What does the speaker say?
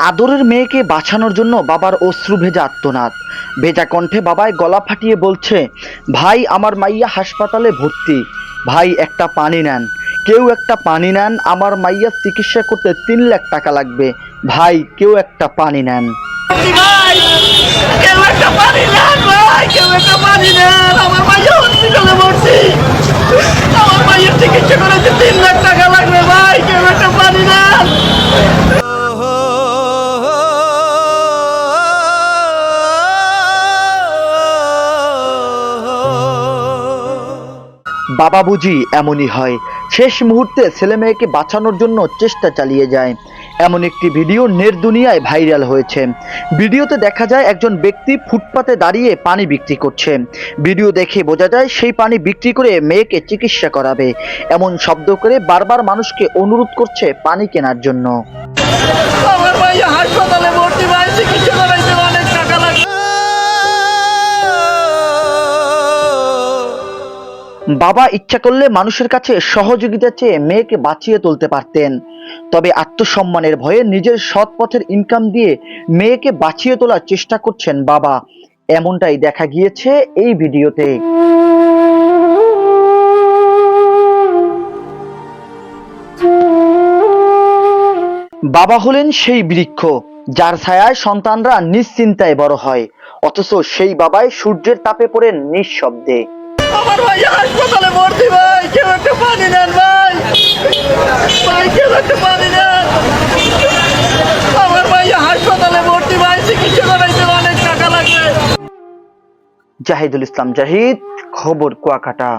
আদরের মেয়েকে বাঁচানোর জন্য বাবার অশ্রু ভেজা আত্মনাদ। ভেজা কণ্ঠে বাবায় গলা ফাটিয়ে বলছে, ভাই, আমার মাইয়া হাসপাতালে ভর্তি। ভাই, একটা পানি নেন। কেউ একটা পানি নেন, আমার মাইয়ার চিকিৎসা করতে তিন লাখ টাকা লাগবে। ভাই, কেউ একটা পানি নেন। বাবা বুঝি এমনই হয়। শেষ মুহূর্তে ছেলে মেয়েকে বাঁচানোর জন্য চেষ্টা চালিয়ে যায়। এমন একটি ভিডিও নেট দুনিয়ায় ভাইরাল হয়েছে। ভিডিওতে দেখা যায় একজন ব্যক্তি ফুটপাতে দাঁড়িয়ে পানি বিক্রি করছে। ভিডিও দেখে বোঝা যায় সেই পানি বিক্রি করে মেয়েকে চিকিৎসা করাবে। এমন শব্দ করে বারবার মানুষকে অনুরোধ করছে পানি কেনার জন্য। হাসপাতালে বাবা ইচ্ছা করলে মানুষের কাছে সহযোগিতা চেয়ে মেয়েকে বাঁচিয়ে তুলতে পারতেন। তবে আত্মসম্মানের ভয়ে নিজের সৎ পথের ইনকাম দিয়ে মেয়েকে বাঁচিয়ে তোলার চেষ্টা করছেন বাবা। এমনটাই দেখা গিয়েছে এই ভিডিওতে। বাবা হলেন সেই বৃক্ষ, যার ছায়ায় সন্তানরা নিশ্চিন্তায় বড় হয়। অথচ সেই বাবাই সূর্যের তাপে পড়েন নিঃশব্দে। আমার ভাই হাসপাতালে ভর্তি, ভাই। কেউ একটু পানি নেন, ভাই। ভাই, কেউ একটু পানি নেন। আমার ভাই হাসপাতালে ভর্তি, ভাই। চিকিৎসা করাইতে অনেক টাকা লাগবে। জাহিদুল ইসলাম জাহিদ, খবর কুয়াকাটা।